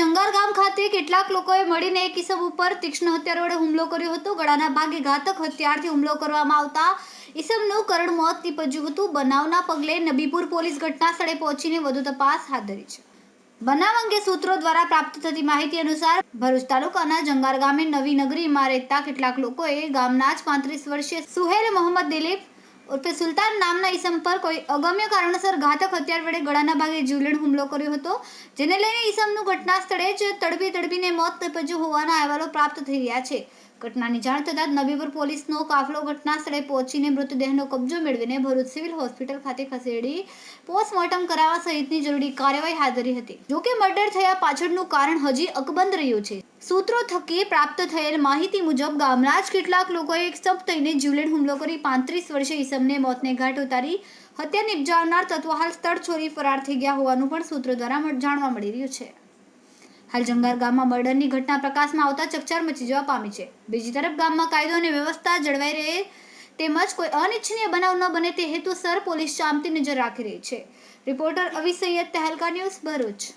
જંગાર ગામ ખાતે કેટલાક લોકોએ મળીને એક કિસમ ઉપર તીક્ષ્ણ હથિયાર વડે હુમલો કર્યો હતો. ગળાના ભાગે ઘાતક હથિયારથી હુમલો કરવામાં આવતા ઈસમનું કરણ મોત નીપજ્યું હતું. બનાવના પગલે નબીપુર પોલીસ ઘટના સ્થળે પહોંચીને વધુ તપાસ હાથ ધરી છે. બનાવ અંગે સૂત્રો દ્વારા પ્રાપ્ત થતી માહિતી અનુસાર ભરૂચ તાલુકાના જંગાર ગામે નવી નગરીમાં રહેતા કેટલાક લોકોએ ગામના જ પાંત્રીસ વર્ષીય સુહેલ મોહમ્મદ દિલીપ ઉર્ફે સુલતાન નામના ઈસમ પર કોઈ અગમ્ય કારણોસર ઘાતક હથિયાર વડે ગળાના ભાગે જીવલેણ હુમલો કર્યો હતો, જેને લઈને ઈસમનું ઘટના સ્થળે જ તડબી તડબીને મોત નિપજ્યું હોવાના અહેવાલો પ્રાપ્ત થઈ રહ્યા છે. ઘટનાની જાણ થતાં નબીપુર પોલીસનો કાફલો ઘટના સ્થળે પહોંચીને મૃતદેહનો કબજો મેળવીને ભરૂચ સિવિલ હોસ્પિટલ ખાતે ખસેડી પોસ્ટમોર્ટમ કરાવવા સહિતની જરૂરી કાર્યવાહી હાથ ધરી હતી. જોકે મર્ડર થયા પાછળનું કારણ હજી અકબંધ રહ્યું છે. સૂત્રો થકી પ્રાપ્ત થયેલ માહિતી મુજબ, ગામના જ કેટલાક લોકોએ એકસપ થઈને જીવલેણ હુમલો કરી પાંત્રીસ વર્ષીય ઈસમને મોતને ઘાટ ઉતારી હત્યા નિપજાવનાર તત્વો હાલ સ્થળ છોડી ફરાર થઈ ગયા હોવાનું પણ સૂત્રો દ્વારા જાણવા મળી રહ્યું છે. હાલ જંગાર ગામમાં મર્ડરની ઘટના પ્રકાશમાં આવતા ચકચાર મચી જવા પામી છે. બીજી તરફ, ગામમાં કાયદો અને વ્યવસ્થા જળવાઈ રહે તેમજ કોઈ અનિચ્છનીય બનાવ ન બને તે હેતુસર પોલીસ ચાંપતી નજર રાખી રહી છે. Reporter Avi Sayed Tehelka news Bharuch.